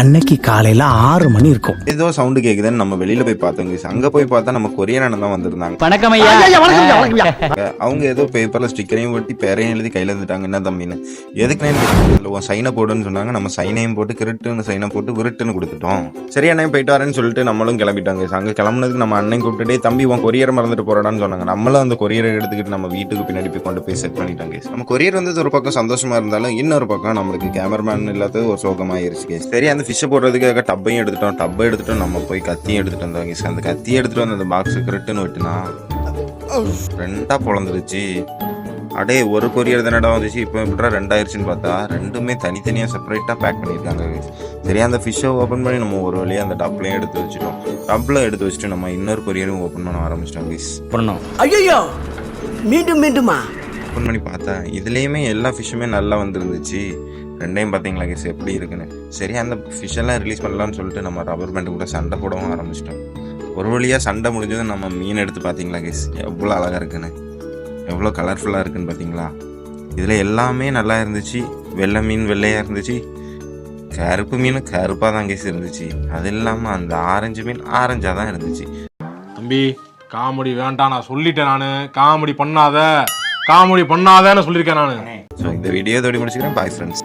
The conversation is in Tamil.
அன்னைக்கு காலையில ஆறு மணி இருக்கும். ஏதோ சவுண்டு கேக்குதுன்னு நம்ம வெளியில போய் பார்த்தோங்க guys. அங்க போய் பார்த்தா நம்ம கொரியர் அண்ணன் தான் வந்திருந்தாங்க. வணக்கம் ஐயா. அவங்க ஏதோ பேப்பர்ல ஸ்டிக்கரையும் ஒட்டி பேரையும் எழுதி கையில இருந்துட்டாங்க என்ன தம்பின்னு. எதுக்கு உன் சைனை போடுன்னு சொன்னாங்க. நம்ம சைனையும் போட்டு கிருட்டுன்னு சைனை போட்டு விருட்டுன்னு கொடுத்துட்டோம். சரி அண்ணன் போயிட்டு வரேன்னு சொல்லிட்டு நம்மளும் கிளம்பிட்டாங்க. அங்க கிளம்புனதுக்கு நம்ம அண்ணன் கூப்பிட்டுட்டே தம்பி உன் கொரியர் மறந்துட்டு போறடான்னு சொன்னாங்க. நம்மளும் அந்த கொரியரை எடுத்துக்கிட்டு நம்ம வீட்டுக்கு பின்னாடி போய் கொண்டு போய் செட் பண்ணிட்டாங்க. நம்ம கொரியர் வந்து ஒரு பக்கம் சந்தோஷமா இருந்தாலும் இன்னொரு பக்கம் நம்மளுக்கு கேமராமேன் இல்லாத ஒரு சோகமாயிருச்சு. சரி அந்த ஃபிஷ்ஷை போடுறதுக்காக டப்பையும் எடுத்துட்டோம். டப்பை எடுத்துட்டோம். நம்ம போய் கத்தியும் எடுத்துட்டு வந்தோம். guys. அந்த கத்தியை எடுத்துட்டு வந்து அந்த பாக்ஸ் கிருட்டுன்னு விட்டுனா ரெண்டா பொழந்துருச்சு. அடே ஒரு கொரியர் தானடா வந்துச்சு. இப்போ எப்படா ரெண்டாயிருச்சுன்னு பார்த்தா ரெண்டுமே தனித்தனியாக செப்பரேட்டாக பேக் பண்ணியிருக்காங்க guys. சரி அந்த ஃபிஷ்ஷை ஓப்பன் பண்ணி நம்ம ஒரு வழியாக அந்த டப்லையும் எடுத்து வச்சுட்டோம். டப்பில் எடுத்து வச்சுட்டு நம்ம இன்னொரு கொரியரும் ஓப்பன் பண்ண ஆரம்பிச்சிட்டோம் guys. பண்ணோம். ஐயோ மீண்டும் மீண்டுமா? ஓப்பன் பண்ணி பார்த்தேன் இதுலேயுமே எல்லா ஃபிஷ்ஷுமே நல்லா வந்துருந்துச்சு. ரெண்டையும் பார்த்தீங்களா கேஸ் எப்படி இருக்குன்னு. சரி அந்த ஃபிஷ்ஷெல்லாம் ரிலீஸ் பண்ணலாம்னு சொல்லிட்டு நம்ம ரப்பர் பேண்ட் கூட சண்டை போடவும் ஆரம்பிச்சிட்டோம். ஒரு வழியாக சண்டை முடிஞ்சதும் நம்ம மீன் எடுத்து பார்த்தீங்களா கேஸ் எவ்வளோ அழகாக இருக்குன்னு. எவ்வளோ கலர்ஃபுல்லாக இருக்குன்னு பார்த்தீங்களா? இதில் எல்லாமே நல்லா இருந்துச்சு. வெள்ளை மீன் வெள்ளையாக இருந்துச்சு. கருப்பு மீன் கருப்பாக தான் கேஸ் இருந்துச்சு. அது இல்லாமல் அந்த ஆரஞ்சு மீன் ஆரஞ்சாக தான் இருந்துச்சு. தம்பி காமெடி வேண்டாம் நான் சொல்லிட்டேன் நான். காமெடி பண்ணாத. காமெடி பண்ணாதேன்னு சொல்லியிருக்கேன் நான். இந்த வீடியோ தோடி முடிச்சுக்கிறேன். Bye friends